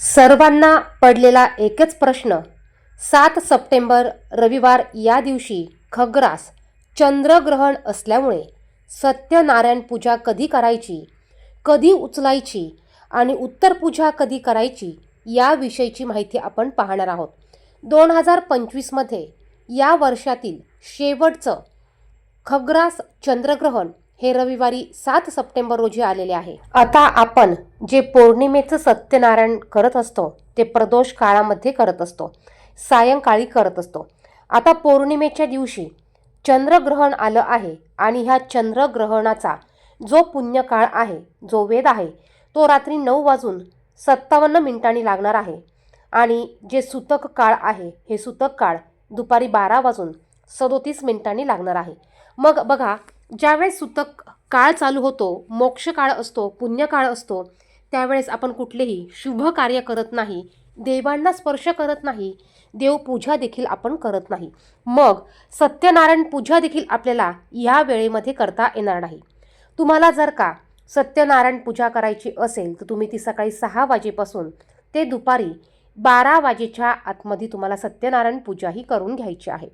सर्वांना पडलेला एकच प्रश्न. सात सप्टेंबर रविवार या दिवशी खग्रास चंद्रग्रहण असल्यामुळे सत्यनारायण पूजा कधी करायची कधी उचलायची आणि उत्तर पूजा कधी करायची याविषयीची माहिती आपण पाहणार आहोत. दोन हजार पंचवीसमध्ये या वर्षातील शेवटचं खग्रास चंद्रग्रहण हे रविवारी सात सप्टेंबर रोजी आलेले आहे. आता आपण जे पौर्णिमेचं सत्यनारायण करत असतो ते प्रदोष काळामध्ये करत असतो सायंकाळी करत असतो. आता पौर्णिमेच्या दिवशी चंद्रग्रहण आलं आहे आणि ह्या चंद्रग्रहणाचा जो पुण्यकाळ आहे जो वेद आहे तो रात्री नऊ वाजून सत्तावन्न मिनिटांनी लागणार आहे. आणि जे सुतक काळ आहे हे सुतक काळ दुपारी बारा वाजून सदोतीस मिनिटांनी लागणार आहे. मग बघा ज्यावेळेस सुतक काळ चालू होतो मोक्ष काळ असतो पुण्यकाळ असतो त्यावेळेस आपण कुठलेही शुभ कार्य करत नाही देवांना स्पर्श करत नाही देवपूजा देखील आपण करत नाही. मग सत्यनारायण पूजा देखील आपल्याला या वेळेमध्ये करता येणार नाही. तुम्हाला जर का सत्यनारायण पूजा करायची असेल तर तुम्ही ती सकाळी सहा वाजेपासून ते दुपारी बारा वाजेच्या आतमध्ये तुम्हाला सत्यनारायण पूजा ही करून घ्यायची आहे.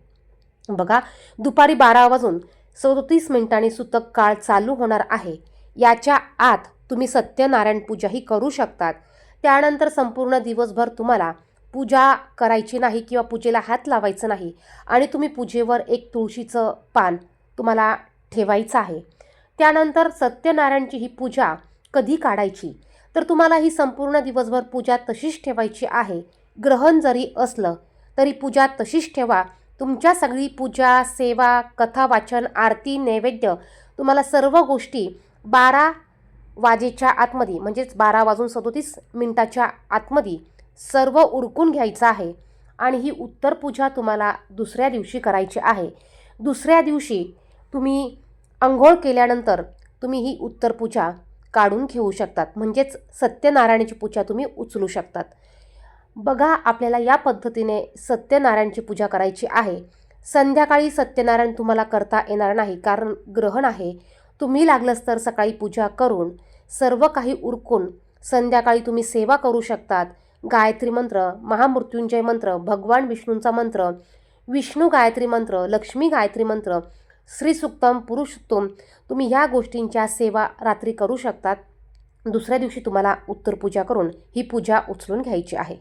बघा दुपारी बारा वाजून सदतीस मिनिटांनी सुतक काळ चालू होणार आहे. याच्या आत तुम्ही सत्यनारायण पूजा ही करू शकतात. त्यानंतर संपूर्ण दिवसभर तुम्हाला पूजा करायची नाही किंवा पूजेला हात लावायचं नाही आणि तुम्ही पूजेवर एक तुळशीचं पान तुम्हाला ठेवायचं आहे. त्यानंतर सत्यनारायणची ही पूजा कधी काढायची? तर तुम्हाला ही संपूर्ण दिवसभर पूजा तशीच ठेवायची आहे. ग्रहण जरी असलं तरी पूजा तशीच ठेवा. तुमच्या सगळी पूजा सेवा कथा वाचन आरती नैवेद्य तुम्हाला सर्व गोष्टी बारा वाजेच्या आतमध्ये म्हणजेच बारा वाजून सदोतीस मिनिटाच्या आतमध्ये सर्व उरकून घ्यायचं आहे आणि ही उत्तर पूजा तुम्हाला दुसऱ्या दिवशी करायची आहे. दुसऱ्या दिवशी तुम्ही आंघोळ केल्यानंतर तुम्ही ही उत्तर पूजा काढून घेऊ शकतात. म्हणजेच सत्यनारायणाची पूजा तुम्ही उचलू शकतात. बघा आपल्याला या पद्धतीने सत्यनारायणची पूजा करायची आहे. संध्याकाळी सत्यनारायण तुम्हाला करता येणार नाही कारण ग्रहण आहे. तुम्ही लागलंच तर सकाळी पूजा करून सर्व काही उरकून संध्याकाळी तुम्ही सेवा करू शकतात. गायत्री मंत्र महामृत्युंजय मंत्र भगवान विष्णूंचा मंत्र विष्णू गायत्री मंत्र लक्ष्मी गायत्री मंत्र श्रीसुक्तम पुरुषोत्तम तुम्ही ह्या गोष्टींच्या सेवा रात्री करू शकतात. दुसऱ्या दिवशी तुम्हाला उत्तर पूजा करून ही पूजा उचलून घ्यायची आहे.